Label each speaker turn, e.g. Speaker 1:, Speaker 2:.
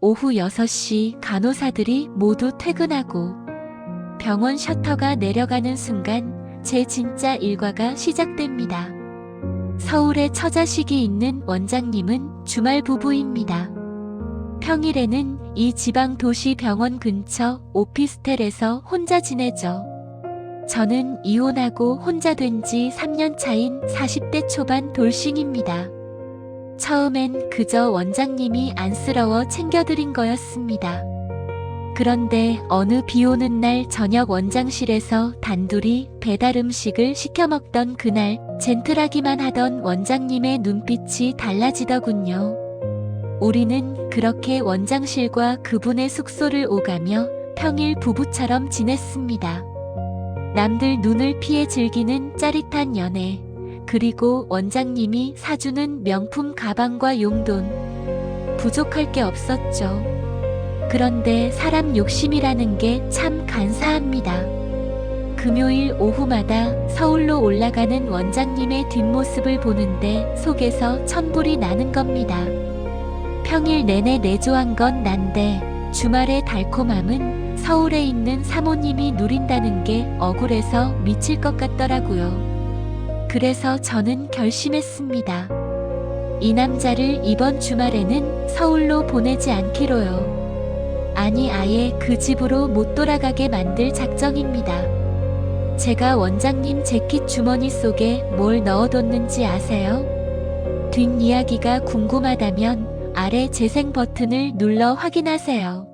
Speaker 1: 오후 6시 간호사들이 모두 퇴근하고 병원 셔터가 내려가는 순간 제 진짜 일과가 시작됩니다. 서울에 처자식이 있는 원장님은 주말 부부입니다. 평일에는 이 지방 도시 병원 근처 오피스텔에서 혼자 지내죠. 저는 이혼하고 혼자 된 지 3년 차인 40대 초반 돌싱입니다. 처음엔 그저 원장님이 안쓰러워 챙겨드린 거였습니다. 그런데 어느 비 오는 날 저녁 원장실에서 단둘이 배달 음식을 시켜 먹던 그날 젠틀하기만 하던 원장님의 눈빛이 달라지더군요. 우리는 그렇게 원장실과 그분의 숙소를 오가며 평일 부부처럼 지냈습니다. 남들 눈을 피해 즐기는 짜릿한 연애, 그리고 원장님이 사주는 명품 가방과 용돈. 부족할 게 없었죠. 그런데 사람 욕심이라는 게 참 간사합니다. 금요일 오후마다 서울로 올라가는 원장님의 뒷모습을 보는데 속에서 천불이 나는 겁니다. 평일 내내 내조한 건 난데 주말의 달콤함은 서울에 있는 사모님이 누린다는 게 억울해서 미칠 것 같더라고요. 그래서 저는 결심했습니다. 이 남자를 이번 주말에는 서울로 보내지 않기로요. 아니, 아예 그 집으로 못 돌아가게 만들 작정입니다. 제가 원장님 재킷 주머니 속에 뭘 넣어뒀는지 아세요? 뒷이야기가 궁금하다면 아래 재생 버튼을 눌러 확인하세요.